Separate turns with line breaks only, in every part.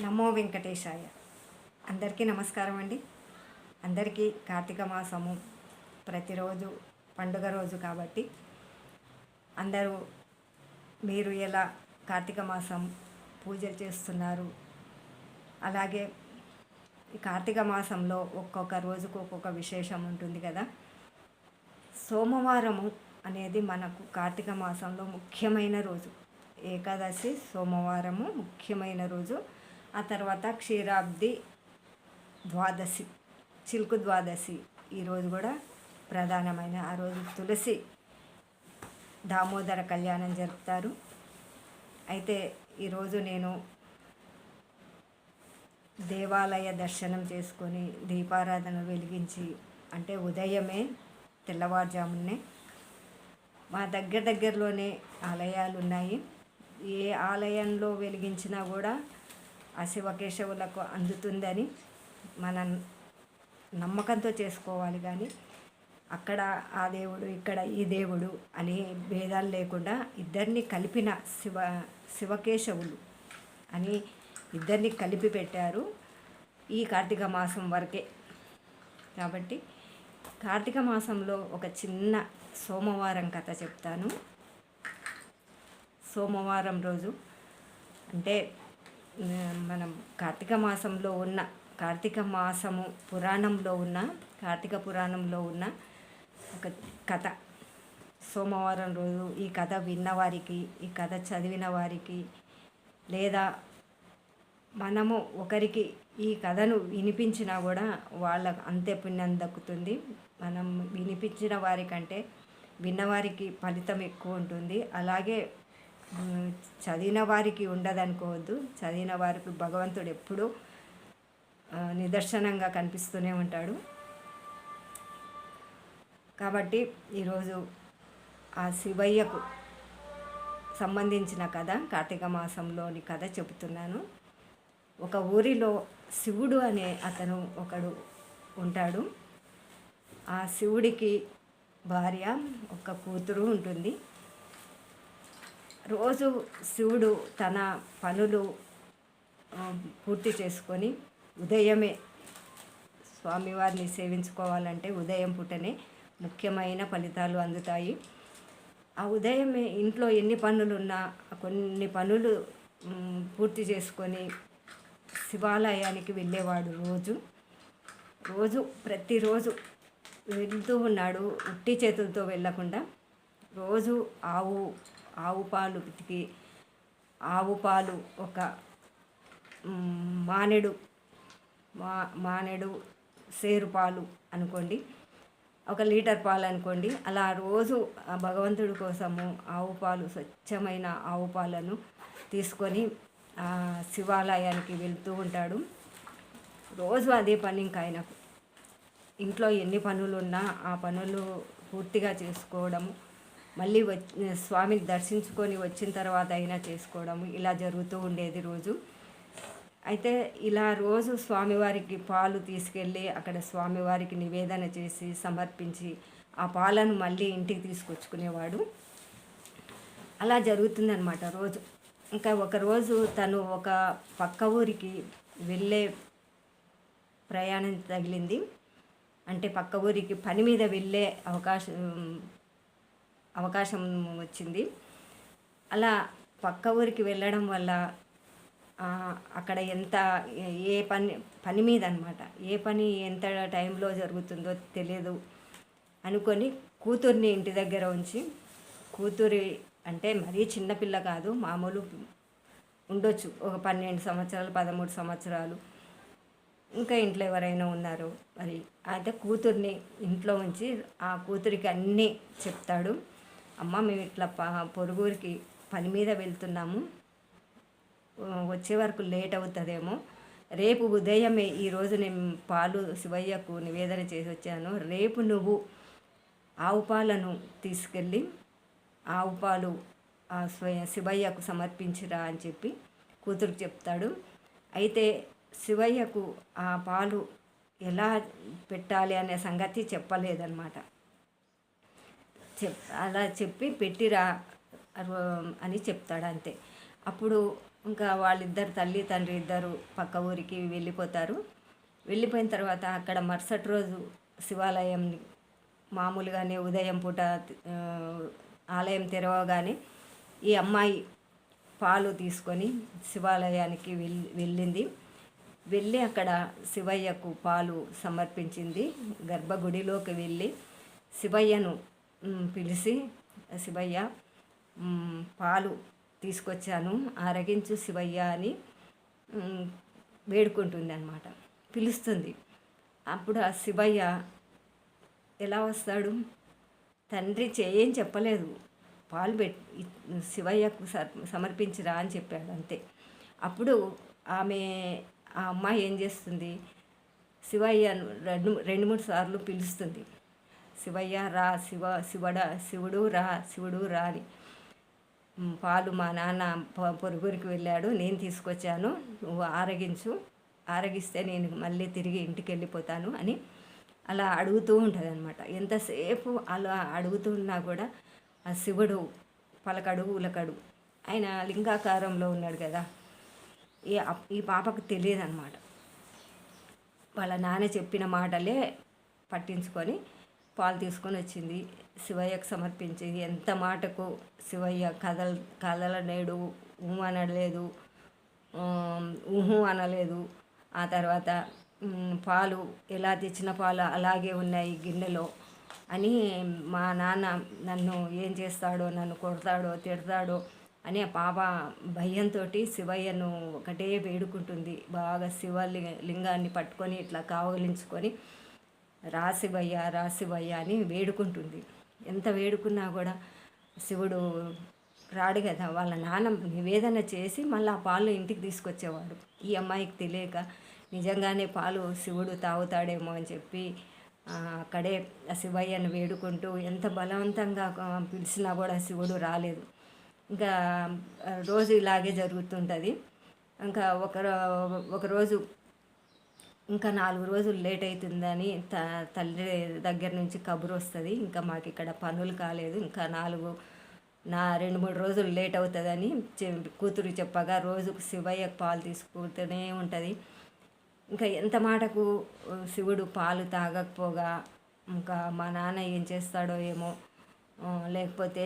నమో వెంకటేశాయ. అందరికీ నమస్కారం అండి. అందరికీ కార్తీక మాసము ప్రతిరోజు పండుగ రోజు కాబట్టి అందరూ మీరు ఎలా కార్తీక మాసం పూజలు చేస్తున్నారు? అలాగే ఈ కార్తీక మాసంలో ఒక్కొక్క రోజుకు ఒక్కొక్క విశేషం ఉంటుంది కదా. సోమవారము అనేది మనకు కార్తీక మాసంలో ముఖ్యమైన రోజు. ఏకాదశి సోమవారము ముఖ్యమైన రోజు. ఆ తర్వాత క్షీరాబ్ది ద్వాదశి చిలుకు ద్వాదశి. ఈరోజు కూడా ప్రధానమైన ఆ రోజు తులసి దామోదర కళ్యాణం జరుపుతారు. అయితే ఈరోజు నేను దేవాలయ దర్శనం చేసుకొని దీపారాధన వెలిగించి అంటే ఉదయమే తెల్లవారుజామునే మా దగ్గర దగ్గరలోనే ఆలయాలు ఉన్నాయి ఏ ఆలయంలో వెలిగించినా కూడా ఆ శివకేశవులకు అందుతుందని మన నమ్మకంతో చేసుకోవాలి కానీ అక్కడ ఆ దేవుడు ఇక్కడ ఈ దేవుడు అనే భేదాలు లేకుండా ఇద్దరిని కలిపిన శివ శివకేశవులు అని ఇద్దరిని కలిపి పెట్టారు ఈ కార్తీక మాసం వరకే. కాబట్టి కార్తీక మాసంలో ఒక చిన్న సోమవారం కథ చెప్తాను. సోమవారం రోజు అంటే మనం కార్తీక మాసంలో ఉన్న కార్తీక మాసము పురాణంలో ఉన్న కార్తీక పురాణంలో ఉన్న ఒక కథ. సోమవారం రోజు ఈ కథ విన్నవారికి ఈ కథ చదివిన వారికి లేదా మనము ఒకరికి ఈ కథను వినిపించినా కూడా వాళ్ళకు అంతే పుణ్యం దక్కుతుంది. మనం వినిపించిన వారికంటే విన్నవారికి ఫలితం ఎక్కువ ఉంటుంది. అలాగే చదివిన వారికి ఉండదనుకోవద్దు. చదివిన వారికి భగవంతుడు ఎప్పుడూ నిదర్శనంగా కనిపిస్తూనే ఉంటాడు. కాబట్టి ఈరోజు ఆ శివయ్యకు సంబంధించిన కథ కార్తీక మాసంలోని కథ చెబుతున్నాను. ఒక ఊరిలో శివుడు అనే అతను ఒకడు ఉంటాడు. ఆ శివుడికి భార్య ఒక కూతురు ఉంటుంది. రోజు శివుడు తన పనులు పూర్తి చేసుకొని ఉదయమే స్వామివారిని సేవించుకోవాలంటే ఉదయం పూటనే ముఖ్యమైన ఫలితాలు అందుతాయి. ఆ ఉదయమే ఇంట్లో ఎన్ని పనులు ఉన్నా కొన్ని పనులు పూర్తి చేసుకొని శివాలయానికి వెళ్ళేవాడు రోజు. రోజు ప్రతిరోజు వెళ్తూ ఉన్నాడు ఉట్టి చేతులతో వెళ్ళకుండా రోజు ఆవు ఆవు పాలు పితికి ఆవు పాలు ఒక మానెడు మా మానెడు సేరు పాలు అనుకోండి. ఒక లీటర్ పాలు అనుకోండి. అలా రోజు ఆ భగవంతుడి కోసము ఆవు పాలు స్వచ్ఛమైన ఆవు పాలను తీసుకొని శివాలయానికి వెళ్తూ ఉంటాడు. రోజు అదే పని ఇంకా ఆయనకు. ఇంట్లో ఎన్ని పనులు ఉన్నా ఆ పనులు పూర్తిగా చేసుకోవడము మళ్ళీ వచ్చి స్వామిని దర్శించుకొని వచ్చిన తర్వాత అయినా చేసుకోవడము ఇలా జరుగుతూ ఉండేది రోజు. అయితే ఇలా రోజు స్వామివారికి పాలు తీసుకెళ్ళి అక్కడ స్వామివారికి నివేదన చేసి సమర్పించి ఆ పాలను మళ్ళీ ఇంటికి తీసుకొచ్చుకునేవాడు. అలా జరుగుతుందనమాట రోజు. ఇంకా ఒకరోజు తను ఒక పక్క ఊరికి వెళ్ళే ప్రయాణం తగిలింది. అంటే పక్క ఊరికి పని మీద వెళ్ళే అవకాశం అవకాశం వచ్చింది. అలా పక్క ఊరికి వెళ్ళడం వల్ల అక్కడ ఎంత ఏ- ఏ పని పని మీద అనమాట ఏ పని ఎంత టైంలో జరుగుతుందో తెలియదు అనుకొని కూతుర్ని ఇంటి దగ్గర ఉంచి కూతురి అంటే మరీ చిన్నపిల్ల కాదు మామూలు ఉండొచ్చు. ఒక పన్నెండు సంవత్సరాలు పదమూడు సంవత్సరాలు. ఇంకా ఇంట్లో ఎవరైనా ఉన్నారు మరి అయితే కూతుర్ని ఇంట్లో ఉంచి ఆ కూతురికి అన్నీ చెప్తాడు. అమ్మ మేము ఇట్లా పొరుగురికి పని మీద వెళ్తున్నాము. వచ్చే వరకు లేట్ అవుతుందేమో. రేపు ఉదయమే ఈరోజు నేను పాలు శివయ్యకు నివేదన చేసి వచ్చాను. రేపు నువ్వు ఆవు పాలను తీసుకెళ్ళి ఆవు పాలు ఆ శివయ్యకు సమర్పించిరా అని చెప్పి కూతురు చెప్తాడు. అయితే శివయ్యకు ఆ పాలు ఎలా పెట్టాలి అనే సంగతి చెప్పలేదన్నమాట. చెప్ అలా చెప్పి పెట్టిరా అని చెప్తాడు అంతే. అప్పుడు ఇంకా వాళ్ళిద్దరు తల్లి తండ్రి ఇద్దరు పక్క ఊరికి వెళ్ళిపోతారు. వెళ్ళిపోయిన తర్వాత అక్కడ మరుసటి రోజు శివాలయం మామూలుగానే ఉదయం పూట ఆలయం తెరవగానే ఈ అమ్మాయి పాలు తీసుకొని శివాలయానికి వెళ్ళి వెళ్ళింది. వెళ్ళి అక్కడ శివయ్యకు పాలు సమర్పించింది. గర్భగుడిలోకి వెళ్ళి శివయ్యను పిలిచి శివయ్య పాలు తీసుకొచ్చాను ఆరగించు శివయ్య అని వేడుకుంటుంది అనమాట పిలుస్తుంది. అప్పుడు ఆ శివయ్య ఎలా వస్తాడు? తండ్రి చేయం చెప్పలేదు. పాలు పెట్ శివయ్యకు స- సమర్పించిరా అని చెప్పాడు అంతే. అప్పుడు ఆమె ఆ అమ్మాయి ఏం చేస్తుంది? శివయ్య రెండు రెండు మూడు సార్లు పిలుస్తుంది. శివయ్య రా శివ శివడ శివుడు రా శివుడు రా అని పాలు మా నాన్న పొరుగురికి వెళ్ళాడు నేను తీసుకొచ్చాను నువ్వు ఆరగించు ఆరగిస్తే నేను మళ్ళీ తిరిగి ఇంటికి వెళ్ళిపోతాను అని అలా అడుగుతూ ఉంటుంది అనమాట ఎంతసేపు అలా అడుగుతున్నా కూడా ఆ శివుడు పలకడు ఉలకడు. ఆయన లింగాకారంలో ఉన్నాడు కదా ఈ ఈ పాపకు తెలియదు అనమాట వాళ్ళ నాన్న చెప్పిన మాటలే పట్టించుకొని పాలు తీసుకొని వచ్చింది. శివయ్యకు సమర్పించి ఎంత మాటకు శివయ్య కదల కదలనేడు ఊ అనలేదు. ఊహు అనలేదు. ఆ తర్వాత పాలు ఎలా తెచ్చిన పాలు అలాగే ఉన్నాయి గిన్నెలో అని మా నాన్న నన్ను ఏం చేస్తాడో నన్ను కొడతాడో తిడతాడో అని ఆ పాప భయంతో శివయ్యను ఒకటే వేడుకుంటుంది. బాగా శివలి లింగాన్ని పట్టుకొని ఇట్లా కావలించుకొని రాసివయ్యా రాశివయ్య అని వేడుకుంటుంది. ఎంత వేడుకున్నా కూడా శివుడు రాడు కదా వాళ్ళ నాన్న నివేదన చేసి మళ్ళీ ఆ పాలు ఇంటికి తీసుకొచ్చేవాడు. ఈ అమ్మాయికి తెలియక నిజంగానే పాలు శివుడు తాగుతాడేమో అని చెప్పి అక్కడే ఆ శివయ్యను వేడుకుంటూ ఎంత బలవంతంగా పిలిచినా కూడా శివుడు రాలేదు. ఇంకా రోజు ఇలాగే జరుగుతుంటుంది. ఇంకా ఒకరో ఒకరోజు ఇంకా నాలుగు రోజులు లేట్ అవుతుందని త తల్లి దగ్గర నుంచి కబురు వస్తుంది. ఇంకా మాకు ఇక్కడ పనులు కాలేదు. ఇంకా నాలుగు నా రెండు మూడు రోజులు లేట్ అవుతుందని చె- కూతురు చెప్పగా రోజుకు శివయ్య పాలు తీసుకుంటూనే ఉంటుంది. ఇంకా ఎంత మాటకు శివుడు పాలు తాగకపోగా ఇంకా మా నాన్న ఏం చేస్తాడో ఏమో లేకపోతే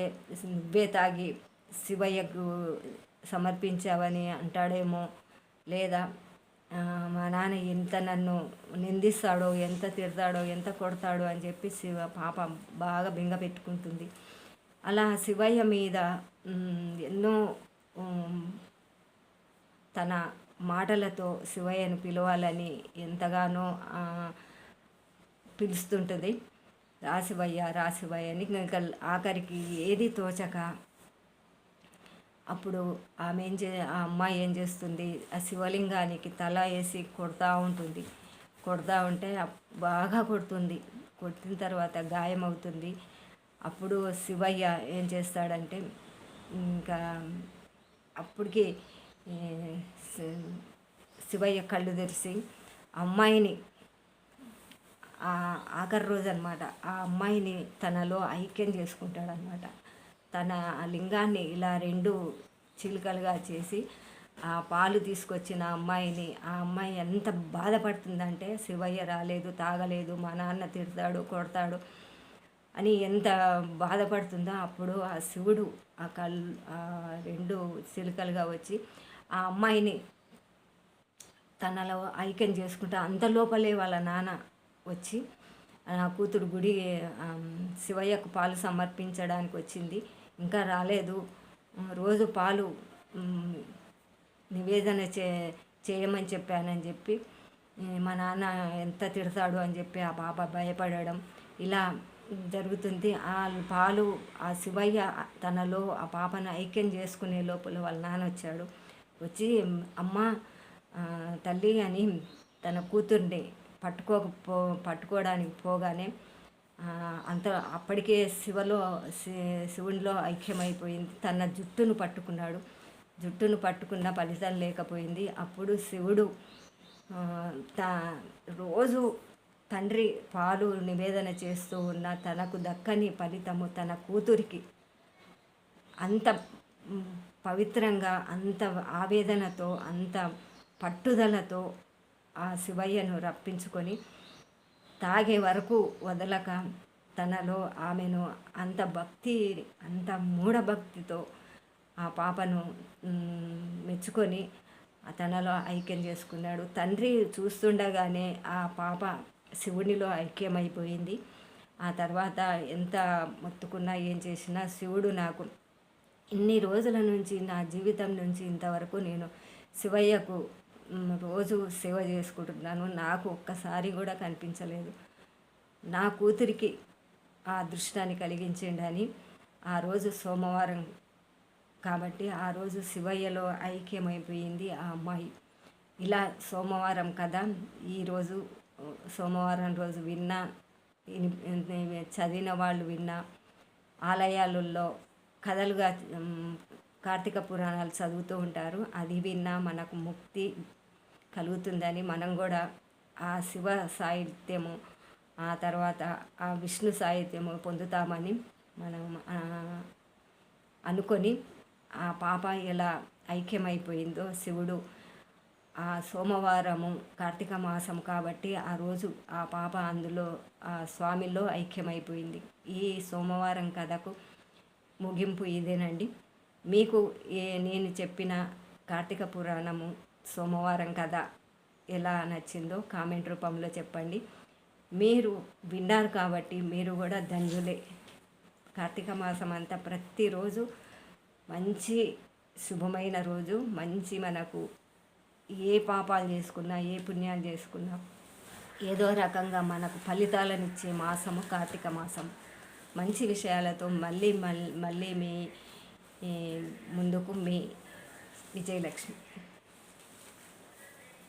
నువ్వే తాగి శివయ్యకు సమర్పించావని అంటాడేమో లేదా మా నాన్న ఎంత నన్ను నిందిస్తాడో ఎంత తిడతాడో ఎంత కొడతాడో అని చెప్పి శివ పాప బాగా బింగ పెట్టుకుంటుంది. అలా శివయ్య మీద ఎన్నో తన మాటలతో శివయ్యను పిలవాలని ఎంతగానో పిలుస్తుంటుంది. రాశివయ్య రాశివయ్య అని ఇంకా ఆఖరికి ఏది తోచక అప్పుడు ఆమె ఏం చే ఆ అమ్మాయి ఏం చేస్తుంది? ఆ శివలింగానికి తల వేసి కొడతా ఉంటుంది. కొడతా ఉంటే బాగా కొడుతుంది. కొట్టిన తర్వాత గాయం అవుతుంది అప్పుడు శివయ్య ఏం చేస్తాడంటే ఇంకా అప్పటికి శివయ్య కళ్ళు తెరిచి అమ్మాయిని ఆఖరి రోజు అనమాట ఆ అమ్మాయిని తనలో ఐక్యం చేసుకుంటాడనమాట తన ఆ లింగాన్ని ఇలా రెండు చిలుకలుగా చేసి ఆ పాలు తీసుకొచ్చిన అమ్మాయిని ఆ అమ్మాయి ఎంత బాధపడుతుందంటే శివయ్య రాలేదు తాగలేదు మా నాన్న తిడతాడు కొడతాడు అని ఎంత బాధపడుతుందో అప్పుడు ఆ శివుడు ఆ కళ్ళు రెండు చిలుకలుగా వచ్చి ఆ అమ్మాయిని తనలో ఐక్యం చేసుకుంటా అంత లోపలే వాళ్ళ నాన్న వచ్చి నా కూతురు గుడి శివయ్యకు పాలు సమర్పించడానికి వచ్చింది. ఇంకా రాలేదు. రోజు పాలు నివేదన చే చేయమని చెప్పానని చెప్పి మా నాన్న ఎంత తిడతాడు అని చెప్పి ఆ పాప భయపడడం ఇలా జరుగుతుంది. ఆ పాలు ఆ శివయ్య తనలో ఆ పాపను ఐక్యం చేసుకునే లోపల వాళ్ళ నాన్న వచ్చాడు. వచ్చి అమ్మ తల్లి అని తన కూతుర్ని పట్టుకోకపో పట్టుకోవడానికి పోగానే అంత అప్పటికే శివలో శి- శివునిలో ఐక్యమైపోయింది. తన జుట్టును పట్టుకున్నాడు. జుట్టును పట్టుకున్న ఫలితం లేకపోయింది. అప్పుడు శివుడు త రోజు తండ్రి పాలు నివేదన చేస్తూ ఉన్న తనకు దక్కని ఫలితము తన కూతురికి అంత పవిత్రంగా అంత ఆవేదనతో అంత పట్టుదలతో ఆ శివయ్యను రప్పించుకొని తాగే వరకు వదలక తనలో ఆమెను అంత భక్తి అంత మూఢభక్తితో ఆ పాపను మెచ్చుకొని తనలో ఐక్యం చేసుకున్నాడు. తండ్రి చూస్తుండగానే ఆ పాప శివునిలో ఐక్యమైపోయింది. ఆ తర్వాత ఎంత మొత్తుకున్నా ఏం చేసినా శివుడు నాకు ఇన్ని రోజుల నుంచి నా జీవితం నుంచి ఇంతవరకు నేను శివయ్యకు రోజు సేవ చేసుకుంటున్నాను. నాకు ఒక్కసారి కూడా కనిపించలేదు. నా కూతురికి ఆ అదృష్టాన్ని కలిగించండి ఆ రోజు సోమవారం కాబట్టి ఆ రోజు శివయ్యలో ఐక్యమైపోయింది ఆ అమ్మాయి. ఇలా సోమవారం కదా ఈరోజు సోమవారం రోజు విన్నా చదివిన వాళ్ళు విన్నా ఆలయాలలో కథలుగా కార్తీక పురాణాలు చదువుతూ ఉంటారు. అది విన్నా మనకు ముక్తి కలుగుతుందని మనం కూడా ఆ శివ సాహిత్యము ఆ తర్వాత ఆ విష్ణు సాహిత్యము పొందుతామని మనం అనుకొని ఆ పాప ఎలా ఐక్యమైపోయిందో శివుడు ఆ సోమవారము కార్తీక మాసం కాబట్టి ఆ రోజు ఆ పాప అందులో ఆ స్వామిలో ఐక్యమైపోయింది. ఈ సోమవారం కథకు ముగింపు ఇదేనండి. మీకు ఏ నేను చెప్పిన కార్తీక పురాణము సోమవారం కథ ఎలా నచ్చిందో కామెంట్ రూపంలో చెప్పండి. మీరు విన్నారు కాబట్టి మీరు కూడా ధన్యులే. కార్తీక మాసం అంతా ప్రతిరోజు మంచి శుభమైన రోజు మంచి మనకు ఏ పాపాలు చేసుకున్నా ఏ పుణ్యాలు చేసుకున్నా ఏదో రకంగా మనకు ఫలితాలనిచ్చే మాసము కార్తీక మాసం. మంచి విషయాలతో మళ్ళీ మళ్ళీ మళ్ళీ మీ ముందుకు మీ విజయలక్ష్మి